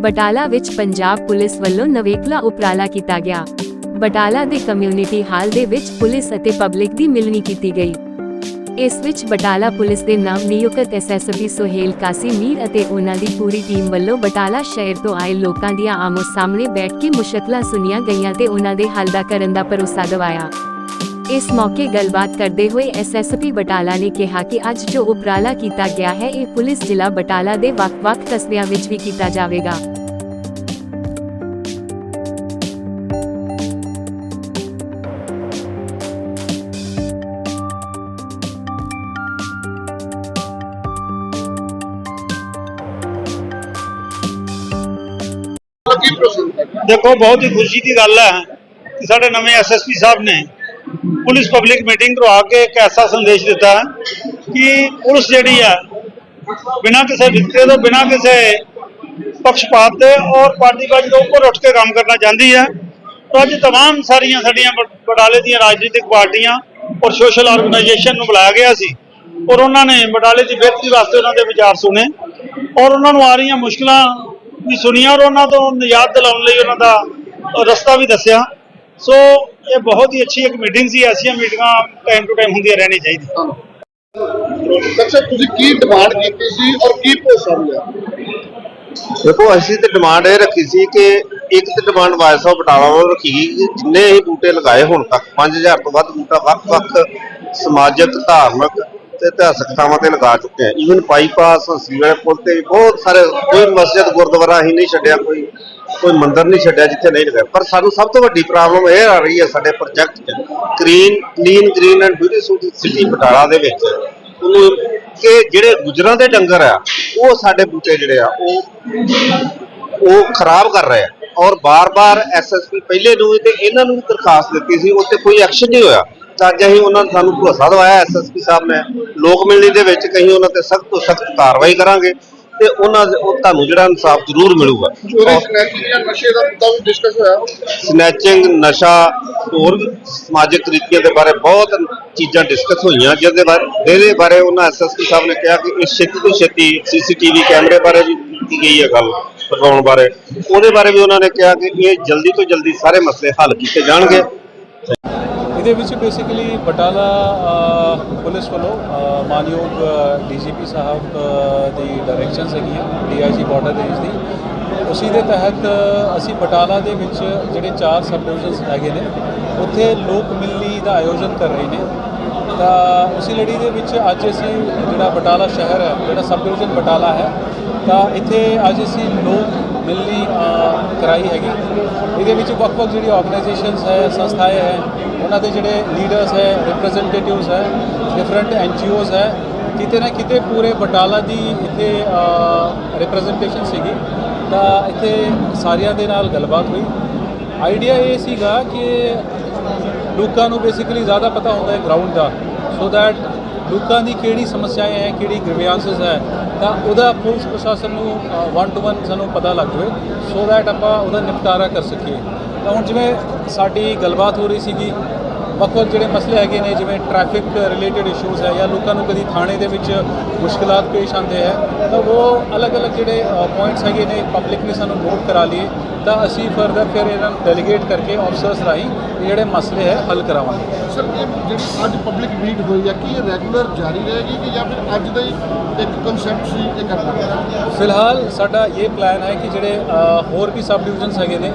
ਬਟਾਲਾ ਵਿੱਚ ਪੰਜਾਬ ਪੁਲਿਸ ਵੱਲੋਂ ਨਵੇਕਲਾ ਉਪਰਾਲਾ ਕੀਤਾ ਗਿਆ। ਬਟਾਲਾ ਦੇ ਕਮਿਊਨਿਟੀ ਹਾਲ ਦੇ ਵਿੱਚ ਪੁਲਿਸ ਅਤੇ ਪਬਲਿਕ ਦੀ ਮਿਲਣੀ ਕੀਤੀ ਗਈ। ਇਸ ਵਿੱਚ ਬਟਾਲਾ ਪੁਲਿਸ ਦੇ ਨਵ ਨਿਯੁਕਤ ਐਸਐਸਪੀ ਸੁਹੇਲ ਕਾਸੀ ਮੀਰ ਅਤੇ ਉਹਨਾਂ ਦੀ ਪੂਰੀ ਟੀਮ ਵੱਲੋਂ ਬਟਾਲਾ ਸ਼ਹਿਰ ਤੋਂ ਆਏ ਲੋਕਾਂ ਦੀਆਂ ਆਮੋ ਸਾਹਮਣੇ ਬੈਠ ਕੇ ਮੁਸ਼ਕਲਾਂ ਸੁਣੀਆਂ ਗਈਆਂ ਤੇ ਉਹਨਾਂ ਦੇ ਹੱਲ ਦਾ ਕਰਨ ਦਾ ਭਰੋਸਾ ਦਿਵਾਇਆ ਇਸ ਮੌਕੇ ਗੱਲਬਾਤ ਕਰਦੇ ਹੋਏ ਐਸਐਸਪੀ ਬਟਾਲਾ ਨੇ ਕਿਹਾ ਕਿ ਅੱਜ ਜੋ ਉਪਰਾਲਾ ਕੀਤਾ ਗਿਆ ਹੈ, ਇਹ ਪੁਲਿਸ ਜ਼ਿਲ੍ਹਾ ਬਟਾਲਾ ਦੇ ਵੱਖ-ਵੱਖ ਕਸਬਿਆਂ ਵਿੱਚ ਵੀ ਕੀਤਾ ਜਾਵੇਗਾ। ਦੇਖੋ ਬਹੁਤ ਹੀ ਖੁਸ਼ੀ ਦੀ ਗੱਲ ਹੈ ਕਿ ਸਾਡੇ ਨਵੇਂ ਐਸਐਸਪੀ ਸਾਹਿਬ ਨੇ ਪੁਲਿਸ ਪਬਲਿਕ ਮੀਟਿੰਗ ਕਰਵਾ ਕੇ ਇੱਕ ਐਸਾ ਸੰਦੇਸ਼ ਦਿੱਤਾ ਹੈ ਕਿ ਪੁਲਿਸ ਜਿਹੜੀ ਹੈ ਬਿਨਾਂ ਕਿਸੇ ਵਿਤਕਰੇ ਤੋਂ ਬਿਨਾਂ ਕਿਸੇ ਪੱਖਪਾਤ ਦੇ ਔਰ ਪਾਰਟੀਬਾਜ਼ੀ ਤੋਂ ਉੱਪਰ ਉੱਠ ਕੇ ਕੰਮ ਕਰਨਾ ਚਾਹੁੰਦੀ ਹੈ ਤਾਂ ਅੱਜ तमाम ਸਾਰੀਆਂ ਸਾਡੀਆਂ ਬ- ਬਟਾਲੇ ਦੀਆਂ ਰਾਜਨੀਤਿਕ ਪਾਰਟੀਆਂ ਔਰ ਸੋਸ਼ਲ ਆਰਗੇਨਾਈਜੇਸ਼ਨ ਨੂੰ ਬੁਲਾਇਆ ਗਿਆ ਸੀ ਔਰ ਉਹਨਾਂ ਨੇ ਬਟਾਲੇ ਦੀ ਬਿਹਤਰੀ ਵਾਸਤੇ ਉਹਨਾਂ ਦੇ ਵਿਚਾਰ ਸੁਣੇ ਔਰ ਉਹਨਾਂ ਨੂੰ ਆ ਰਹੀਆਂ ਮੁਸ਼ਕਲਾਂ ਵੀ ਸੁਣੀਆਂ ਔਰ ਉਹਨਾਂ ਤੋਂ ਨਿਜਾਤ ਦਿਲਾਉਣ ਲਈ ਉਹਨਾਂ ਦਾ ਰਸਤਾ ਵੀ ਦੱਸਿਆ। ਸੋ ਇਹ ਬਹੁਤ ਹੀ ਅੱਛੀ ਇੱਕ ਮੀਟਿੰਗ ਸੀ ਐਸੀਆਂ ਮੀਟਿੰਗਾਂ ਟਾਈਮ ਟੂ ਟਾਈਮ ਹੁੰਦੀਆਂ ਰਹਿਣੀ ਚਾਹੀਦੀ ਅੱਛਾ ਤੁਸੀਂ ਕੀ ਡਿਮਾਂਡ ਕੀਤੀ ਸੀ ਔਰ ਕੀ ਭਰੋਸਾ ਦੇਖੋ ਅਸੀਂ ਤੇ ਡਿਮਾਂਡ ਇਹ ਰੱਖੀ ਸੀ ਕਿ ਇੱਕ ਤੇ ਡਿਮਾਂਡ ਵਾਇਸ ਆਫ ਬਟਾਲਾ ਵੱਲੋਂ ਰੱਖੀ ਜਿੰਨੇ ਹੀ ਬੂਟੇ ਲਗਾਏ ਹੁਣ ਤੱਕ 5000 ਤੋਂ ਵੱਧ ਬੂਟਾ ਵੱਖ-ਵੱਖ ਸਮਾਜਿਕ ਧਾਰਮਿਕ ਤੇ ਇਤਿਹਾਸਕ ਥਾਵਾਂ ਤੇ ਲਗਾ ਚੁੱਕੇ ਆ ਈਵਨ ਬਾਈਪਾਸ ਸੀਵਰ ਪੁਲ ਤੇ ਵੀ ਬਹੁਤ ਸਾਰੇ, ਕੋਈ ਮਸਜਿਦ, ਗੁਰਦੁਆਰਾ ਹੀ ਨਹੀਂ ਛੱਡਿਆ, ਕੋਈ ਕੋਈ ਮੰਦਿਰ ਨਹੀਂ ਛੱਡਿਆ ਜਿੱਥੇ ਨਹੀਂ ਲਗਾਇਆ। ਪਰ ਸਾਨੂੰ ਸਭ ਤੋਂ ਵੱਡੀ ਪ੍ਰੋਬਲਮ ਇਹ ਆ ਰਹੀ ਹੈ ਸਾਡੇ ਪ੍ਰੋਜੈਕਟ 'ਚ। Clean clean green and beautiful city Batala ਦੇ ਵਿੱਚ। ਉਹਨੂੰ ਕਿ ਜਿਹੜੇ ਗੁਜਰਾਂ ਦੇ ਡੰਗਰ ਆ, ਉਹ ਸਾਡੇ ਬੂਟੇ ਜਿਹੜੇ ਆ, ਉਹ ਉਹ ਖਰਾਬ ਕਰ ਰਹੇ ਆ। ਔਰ ਬਾਰ-ਬਾਰ ਐਸਐਸਪੀ ਪਹਿਲੇ ਨੂੰ ਤੇ ਇਹਨਾਂ ਨੂੰ ਵੀ ਦਰਖਾਸਤ ਦਿੱਤੀ ਸੀ ਉੱਤੇ ਕੋਈ ਐਕਸ਼ਨ ਨਹੀਂ ਹੋਇਆ। ਅੱਜ ਅਸੀਂ ਉਹਨਾਂ ਨੂੰ ਸਾਨੂੰ ਭਰੋਸਾ ਦਵਾਇਆ ਐਸਐਸਪੀ ਸਾਹਿਬ ਨੇ ਲੋਕ ਮਿਲਣੀ ਦੇ ਵਿੱਚ ਕਹੀਂ ਉਹਨਾਂ ਤੇ ਸਖਤ ਤੋਂ ਸਖਤ ਕਾਰਵਾਈ ਕਰਾਂਗੇ ਤੇ ਉਹਨਾਂ ਦੇ- ਉਹ ਤੁਹਾਨੂੰ ਜਿਹੜਾ ਇਨਸਾਫ ਜ਼ਰੂਰ ਮਿਲੂਗਾ। ਚੋਰੀ ਸਨੈਚਿੰਗ ਜਾਂ ਨਸ਼ੇ ਦਾ ਮੁੱਦਾ ਵੀ ਡਿਸਕਸ ਹੋਇਆ। ਸਨੈਚਿੰਗ ਨਸ਼ਾ ਹੋਰ ਸਮਾਜਿਕ ਤਰੀਕਿਆਂ ਦੇ ਬਾਰੇ ਬਹੁਤ ਚੀਜ਼ਾਂ ਡਿਸਕਸ ਹੋਈਆਂ ਜਿਹਦੇ ਬਾਰੇ ਇਹਦੇ ਬਾਰੇ ਉਹਨਾਂ ਐਸਐਸਪੀ ਸਾਹਿਬ ਨੇ ਕਿਹਾ ਕਿ ਇਸ ਛੇਤੀ ਤੋਂ ਛੇਤੀ ਸੀਸੀਟੀਵੀ ਕੈਮਰੇ ਬਾਰੇ ਵੀ ਕੀਤੀ ਗਈ ਹੈ ਗੱਲ ਲਗਾਉਣ ਬਾਰੇ। ਉਹਦੇ ਬਾਰੇ ਵੀ ਉਹਨਾਂ ਨੇ ਕਿਹਾ ਕਿ ਇਹ ਜਲਦੀ ਤੋਂ ਜਲਦੀ ਸਾਰੇ ਮਸਲੇ ਹੱਲ ਕੀਤੇ ਜਾਣਗੇ। ਇਹਦੇ ਵਿੱਚ ਬੇਸਿਕਲੀ ਬਟਾਲਾ ਪੁਲਿਸ ਵੱਲੋਂ ਅ, ਮਾਨਯੋਗ ਡੀਜੀਪੀ ਸਾਹਿਬ ਦੀ ਡਾਇਰੈਕਸ਼ਨਸ ਹੈਗੀਆਂ ਡੀਆਈਜੀ ਬਾਰਡਰ ਰੇਂਜ ਦੀ ਉਸੀ ਦੇ ਤਹਿਤ ਅਸੀਂ ਬਟਾਲਾ ਦੇ ਵਿੱਚ ਜਿਹੜੇ ਚਾਰ ਸਬ ਡਿਵੀਜ਼ਨਸ ਹੈਗੇ ਨੇ ਉੱਥੇ ਲੋਕ ਮਿਲਣੀ ਦਾ ਆਯੋਜਨ ਕਰ ਰਹੇ ਨੇ। ਤਾਂ ਉਸੀ ਲੜੀ ਦੇ ਵਿੱਚ ਅੱਜ ਅਸੀਂ ਜਿਹੜਾ ਬਟਾਲਾ ਸ਼ਹਿਰ ਹੈ ਜਿਹੜਾ ਸਬ ਡਿਵੀਜ਼ਨ ਬਟਾਲਾ ਹੈ ਤਾਂ ਇੱਥੇ ਅੱਜ ਅਸੀਂ ਲੋਕ ਮਿਲਣੀ ਕਰਾਈ ਹੈਗੀ। ਇਹਦੇ ਵਿੱਚ ਵੱਖ-ਵੱਖ ਜਿਹੜੀ ਆਰਗੇਨਾਈਜੇਸ਼ਨਸ ਹੈ ਸੰਸਥਾਏ ਹੈ ਉਹਨਾਂ ਦੇ ਜਿਹੜੇ ਲੀਡਰਸ ਹੈ ਰਿਪਰੈਜ਼ੈਂਟੇਟਿਵਸ ਹੈ ਡਿਫਰੈਂਟ ਐਨਜੀਓਜ਼ ਹੈ, ਕਿਤੇ ਨਾ ਕਿਤੇ ਪੂਰੇ ਬਟਾਲਾ ਦੀ ਇੱਥੇ ਰਿਪਰੈਜ਼ੈਂਟੇਸ਼ਨ ਸੀਗੀ। ਤਾਂ ਇੱਥੇ ਸਾਰਿਆਂ ਦੇ ਨਾਲ ਗੱਲਬਾਤ ਹੋਈ। ਆਈਡੀਆ ਇਹ ਸੀਗਾ ਕਿ ਲੋਕਾਂ ਨੂੰ ਬੇਸਿਕਲੀ ਜ਼ਿਆਦਾ ਪਤਾ ਹੁੰਦਾ ਹੈ ਗਰਾਊਂਡ ਦਾ। ਸੋ ਦੈਟ ਲੋਕਾਂ ਦੀ ਕਿਹੜੀ ਸਮੱਸਿਆएं ਹੈ, ਕਿਹੜੀ ਗ੍ਰੀਵੈਂਸਸ ਹੈ, ਤਾਂ ਉਹਦਾ ਪੁਲਿਸ ਪ੍ਰਸ਼ਾਸਨ ਨੂੰ ਵਨ ਟੂ ਵਨ ਸਾਨੂੰ ਪਤਾ ਲੱਗ ਜਾਵੇ। ਸੋ ਦੈਟ ਆਪਾਂ ਉਹਦਾ ਨਿਪਟਾਰਾ ਕਰ ਸਕੀਏ। ਤਾਂ ਹੁਣ ਜਿਵੇਂ ਸਾਡੀ ਗੱਲਬਾਤ ਹੋ ਰਹੀ ਸੀਗੀ ਵੱਖ-ਵੱਖ ਜਿਹੜੇ ਮਸਲੇ ਹੈਗੇ ਨੇ, ਜਿਵੇਂ ਟ੍ਰੈਫਿਕ ਰਿਲੇਟਡ ਇਸ਼ੂਜ਼ ਹੈ ਜਾਂ ਲੋਕਾਂ ਨੂੰ ਕਦੀ ਥਾਣੇ ਦੇ ਵਿੱਚ ਮੁਸ਼ਕਲਾਂ ਪੇਸ਼ ਆਉਂਦੇ ਹੈ, ਤਾਂ ਉਹ ਅਲੱਗ-ਅਲੱਗ ਜਿਹੜੇ ਪੁਆਇੰਟਸ ਹੈਗੇ ਨੇ ਪਬਲਿਕ ਨੇ ਸਾਨੂੰ ਨੋਟ ਕਰਾ ਲਈਏ। ਤਾਂ ਅਸੀਂ ਫਰਦਰ ਫਿਰ ਇਹਨਾਂ ਨੂੰ ਡੈਲੀਗੇਟ ਕਰਕੇ ਆਫਸਰਸ ਰਾਹੀਂ ਇਹ ਜਿਹੜੇ ਮਸਲੇ ਹੈ ਹੱਲ ਕਰਾਵਾਂਗੇ। ਸਰ ਇਹ ਜਿਹੜੀ ਅੱਜ ਪਬਲਿਕ ਮੀਟ ਹੋਈ ਹੈ ਕੀ ਇਹ ਰੈਗੂਲਰ ਜਾਰੀ ਰਹੇਗੀ ਕਿ ਜਾਂ ਫਿਰ ਅੱਜ ਦਾ ਹੀ ਇੱਕ ਕਨਸੈਪਟ ਸੀ ਇਹ ਕਰਨਾ ਫਿਲਹਾਲ ਸਾਡਾ ਇਹ ਪਲਾਨ ਹੈ ਕਿ ਜਿਹੜੇ ਹੋਰ ਵੀ ਸਬ ਡਿਵੀਜ਼ਨਸ ਹੈਗੇ ਨੇ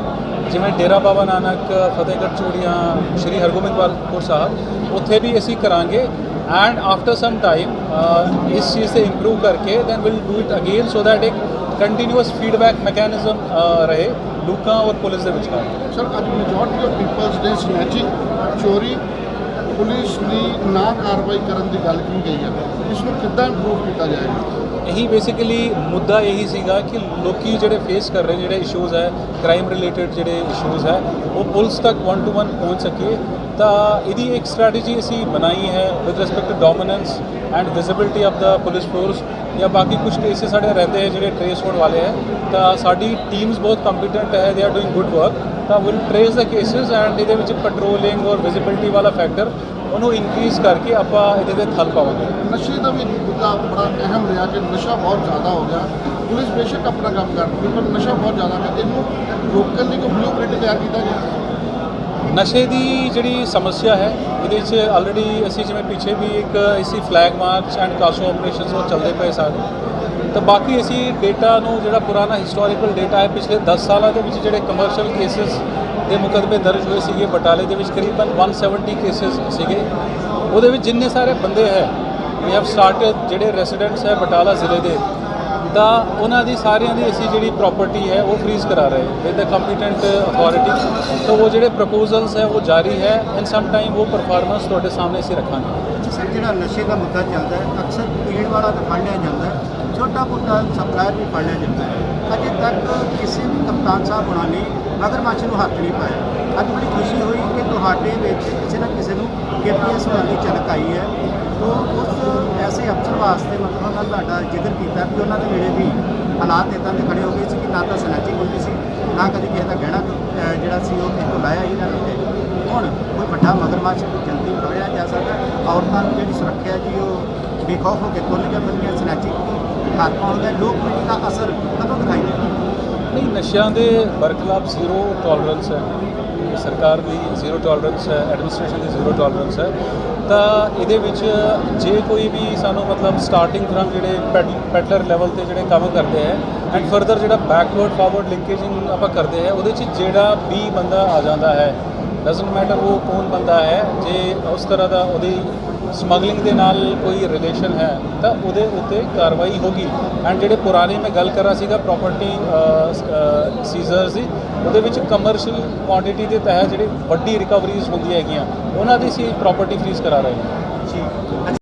ਜਿਵੇਂ ਡੇਰਾ ਬਾਬਾ ਨਾਨਕ ਫਤਿਹਗੜ੍ਹ ਚੂੜੀਆਂ ਸ਼੍ਰੀ ਹਰਗੋਬਿੰਦਪੁਰ ਸਾਹਿਬ ਉੱਥੇ ਵੀ ਅਸੀਂ ਕਰਾਂਗੇ ਐਂਡ ਆਫਟਰ ਸਮ ਟਾਈਮ ਇਸ ਚੀਜ਼ ਤੇ ਇੰਪਰੂਵ ਕਰਕੇ then will do it again so that ਇੱਕ ਕੰਟੀਨਿਊਸ ਫੀਡਬੈਕ ਮੈਕੈਨਿਜ਼ਮ ਰਹੇ। ਲੋਕਾਂ ਔਰ ਪੁਲਿਸ ਦੇ ਵਿਚਕਾਰ। ਸਰ ਅੱਜ ਮੈਜੋਰਟੀ ਆਫ ਪੀਪਲਸ ਦੇ ਸਨੈਚਿੰਗ ਚੋਰੀ ਪੁਲਿਸ ਦੀ ਨਾ ਕਾਰਵਾਈ ਕਰਨ ਦੀ ਗੱਲ ਕੀਤੀ ਗਈ ਹੈ? ਇਸ ਨੂੰ ਕਿੱਦਾਂ ਇੰਪਰੂਵ ਕੀਤਾ ਜਾਏਗਾ? ਇਹੀ ਬੇਸਿਕਲੀ ਮੁੱਦਾ ਇਹੀ ਸੀਗਾ ਕਿ ਲੋਕੀ ਜਿਹੜੇ ਫੇਸ ਕਰ ਰਹੇ ਜਿਹੜੇ ਇਸ਼ੂਜ਼ ਹੈ ਕ੍ਰਾਈਮ ਰਿਲੇਟਡ ਜਿਹੜੇ ਇਸ਼ੂਜ਼ ਹੈ ਉਹ ਪੁਲਿਸ ਤੱਕ ਵਨ ਟੂ ਵਨ ਪਹੁੰਚ ਸਕੇ। ਤਾਂ ਇਹਦੀ ਇੱਕ ਸਟ੍ਰੈਟਜੀ ਅਸੀਂ ਬਣਾਈ ਹੈ with respect to dominance and visibility of the police force ਜਾਂ ਬਾਕੀ ਕੁਝ ਕੇਸਿਸ ਸਾਡੇ ਰਹਿੰਦੇ ਹੈ ਜਿਹੜੇ ਟ੍ਰੇਸ ਹੋਣ ਵਾਲੇ ਹੈ, ਤਾਂ ਸਾਡੀ ਟੀਮਸ ਬਹੁਤ ਕੰਪੀਟੈਂਟ ਹੈ they are doing good work ਤਾਂ will trace the cases and ਇਹਦੇ ਵਿੱਚ ਪੈਟਰੋਲਿੰਗ ਔਰ ਵਿਜ਼ਿਬਿਲਟੀ ਵਾਲਾ ਫੈਕਟਰ ਉਹਨੂੰ ਇਨਕਰੀਜ਼ ਕਰਕੇ ਆਪਾਂ ਇਹਦੇ ਤੇ ਥਲ ਪਾਵਾਂਗੇ। ਨਸ਼ੇ ਦਾ ਵੀ ਮੁੱਦਾ ਬੜਾ ਅਹਿਮ ਰਿਹਾ ਕਿ ਨਸ਼ਾ ਬਹੁਤ ਜ਼ਿਆਦਾ ਹੋ ਗਿਆ। ਪੁਲਿਸ ਬੇਸ਼ੱਕ ਆਪਣਾ ਕੰਮ ਕਰਦੀ ਪਰ ਨਸ਼ਾ ਬਹੁਤ ਜ਼ਿਆਦਾ ਹੈ। ਇਹਨੂੰ ਰੋਕਣ ਲਈ ਕੋਈ ਬਲੂਪ੍ਰਿੰਟ ਤਿਆਰ ਕੀਤਾ ਗਿਆ। ਨਸ਼ੇ ਦੀ ਜਿਹੜੀ ਸਮੱਸਿਆ ਹੈ, ਇਹਦੇ 'ਚ ਆਲਰੇਡੀ ਅਸੀਂ ਜਿਵੇਂ ਪਿੱਛੇ ਵੀ ਇੱਕ ਇਸੀ flag march and CASO operations ਉਹ ਚੱਲਦੇ ਪਏ ਸਾਡੇ ਤਾਂ ਬਾਕੀ ਅਸੀਂ ਡੇਟਾ ਨੂੰ ਜਿਹੜਾ ਪੁਰਾਣਾ ਹਿਸਟੋਰੀਕਲ ਡੇਟਾ ਹੈ, ਪਿਛਲੇ 10 ਸਾਲਾਂ ਦੇ ਵਿੱਚ ਜਿਹੜੇ ਕਮਰਸ਼ੀਅਲ ਕੇਸਿਸ ਦੇ ਮੁਕੱਦਮੇ ਦਰਜ ਹੋਏ ਸੀਗੇ ਬਟਾਲੇ ਦੇ ਵਿੱਚ ਕਰੀਬਨ 170 ਕੇਸਿਸ ਸੀਗੇ। ਉਹਦੇ ਵਿੱਚ ਜਿੰਨੇ ਸਾਰੇ ਬੰਦੇ ਹੈ ਵੀ ਹੈਵ ਸਟਾਰਟਡ ਜਿਹੜੇ ਰੈਜ਼ੀਡੈਂਟਸ ਹੈ ਬਟਾਲਾ ਜ਼ਿਲ੍ਹੇ ਦੇ ਤਾਂ ਉਹਨਾਂ ਦੀ ਸਾਰਿਆਂ ਦੀ ਅਸੀਂ ਜਿਹੜੀ ਪ੍ਰਾਪਰਟੀ ਹੈ ਉਹ ਫ੍ਰੀਜ਼ ਕਰਾ ਰਹੇ ਵਿਦ ਦ ਕੰਪੀਟੈਂਟ ਅਥਾਰਟੀ ਤਾਂ ਉਹ ਜਿਹੜੇ ਪ੍ਰਪੋਜ਼ਲਸ ਹੈ ਉਹ ਜਾਰੀ ਹੈ ਐਂਡ ਸਮ ਟਾਈਮ ਉਹ ਪਰਫਾਰਮੈਂਸ ਤੁਹਾਡੇ ਸਾਹਮਣੇ ਅਸੀਂ ਰੱਖਾਂਗੇ। ਸਰ, ਜਿਹੜਾ ਨਸ਼ੇ ਦਾ ਮੁੱਦਾ ਚੱਲਦਾ ਹੈ, ਅਕਸਰ ਪੀਣ ਵਾਲਾ ਤਾਂ ਫੜ ਲਿਆ ਜਾਂਦਾ ਹੈ, ਛੋਟਾ ਮੋਟਾ ਸਪਲਾਇਰ ਵੀ ਫੜ ਲਿਆ ਜਾਂਦਾ ਹੈ। ਅਜੇ ਤੱਕ ਕਿਸੇ ਵੀ ਕਪਤਾਨ ਸਾਹਿਬ ਹੋਣਾ ਨੇ ਮਗਰਮੱਛ ਨੂੰ ਹੱਥ ਨਹੀਂ ਪਾਇਆ। ਅੱਜ ਬੜੀ ਖੁਸ਼ੀ ਹੋਈ ਕਿ ਤੁਹਾਡੇ ਵਿੱਚ ਕਿਸੇ ਨਾ ਕਿਸੇ ਨੂੰ ਕੇਪੀਐਸ ਵਾਲੀ ਝਲਕ ਆਈ ਹੈ। ਸੋ ਉਸ ਐਸੇ ਅਫਸਰ ਵਾਸਤੇ ਮਤਲਬ ਉਹਨਾਂ ਤੁਹਾਡਾ ਜ਼ਿਕਰ ਕੀਤਾ ਕਿ ਉਹਨਾਂ ਦੇ ਵੇਲੇ ਵੀ ਹਾਲਾਤ ਇਦਾਂ ਦੇ ਖੜੇ ਹੋ ਗਏ ਸੀ ਕਿ ਨਾ ਤਾਂ ਸਨੈਚਿੰਗ ਹੁੰਦੀ ਸੀ, ਨਾ ਕਦੀ ਕਿਸੇ ਦਾ ਗਹਿਣਾ ਜਿਹੜਾ ਸੀ ਉਹ ਕਿਤੋਂ ਲਾਇਆ ਹੀ ਨਾ ਲੁੱਟੇ ਹੁਣ ਕੋਈ ਵੱਡਾ ਮਗਰਮੱਛ ਜਲਦੀ ਫੜਿਆ ਜਾ ਸਕਦਾ ਔਰਤਾਂ ਨੂੰ ਜਿਹੜੀ ਸੁਰੱਖਿਆ ਜੀ, ਉਹ ਬੇਖੌਫ ਹੋ ਕੇ ਤੁੱਲ ਜਾਂਦੀਆਂ ਸਨੈਚਿੰਗ ਹੱਥ ਪਾਉਂਦਾ ਲੋਕ ਪੀੜ੍ਹੀ ਦਾ ਅਸਰ ਕਦੋਂ ਦਿਖਾਈ ਦੇਗਾ ਨਹੀਂ, ਨਸ਼ਿਆਂ ਦੇ ਬਰਖਲਾਫ ਜ਼ੀਰੋ ਟੋਲਰੈਂਸ ਹੈ। ਸਰਕਾਰ ਦੀ ਜ਼ੀਰੋ ਟੋਲਰੈਂਸ ਹੈ ਐਡਮਿਨਿਸਟ੍ਰੇਸ਼ਨ ਦੀ ਜ਼ੀਰੋ ਟੋਲਰੈਂਸ ਹੈ। ਤਾਂ ਇਹਦੇ ਵਿੱਚ ਜੇ ਕੋਈ ਵੀ ਸਾਨੂੰ ਮਤਲਬ ਸਟਾਰਟਿੰਗ ਫਰਮ ਜਿਹੜੇ ਪੈਡਲਰ ਲੈਵਲ ਤੇ ਜਿਹੜੇ ਕੰਮ ਕਰਦੇ ਹੈ ਐਂਡ ਫਰਦਰ ਜਿਹੜਾ ਬੈਕਵਰਡ ਫਾਰਵਰਡ ਲਿੰਕੇਜਿੰਗ ਆਪਾਂ ਕਰਦੇ ਹੈ ਉਹਦੇ 'ਚ ਜਿਹੜਾ ਵੀ ਬੰਦਾ ਆ ਜਾਂਦਾ ਹੈ ਡਸਨਟ ਮੈਟਰ ਉਹ ਕੌਣ ਬੰਦਾ ਹੈ, ਜੇ ਉਸ ਤਰ੍ਹਾਂ ਦਾ ਉਹਦੀ ਸਮਗਲਿੰਗ ਦੇ ਨਾਲ ਕੋਈ ਰਿਲੇਸ਼ਨ ਹੈ, ਤਾਂ ਉਹਦੇ ਉੱਤੇ ਕਾਰਵਾਈ ਹੋਗੀ। ਐਂਡ ਜਿਹੜੇ ਪੁਰਾਣੇ ਮੈਂ ਗੱਲ ਕਰ ਸੀਗਾ ਪ੍ਰਾਪਰਟੀ ਸੀਜ਼ਰਸ ਦੀ, ਉਹਦੇ ਵਿੱਚ ਕਮਰਸ਼ੀਅਲ ਕੁਆਂਟੀਟੀ ਦੇ ਤਹਿਤ ਜਿਹੜੀ ਵੱਡੀ ਰਿਕਵਰੀਜ਼ ਹੁੰਦੀਆਂ ਹੈਗੀਆਂ, ਉਹਨਾਂ ਦੀ ਸੀ ਪ੍ਰਾਪਰਟੀ ਫ੍ਰੀਜ਼ ਕਰਾ ਰਹੇ ਹਾਂ। ਜੀ।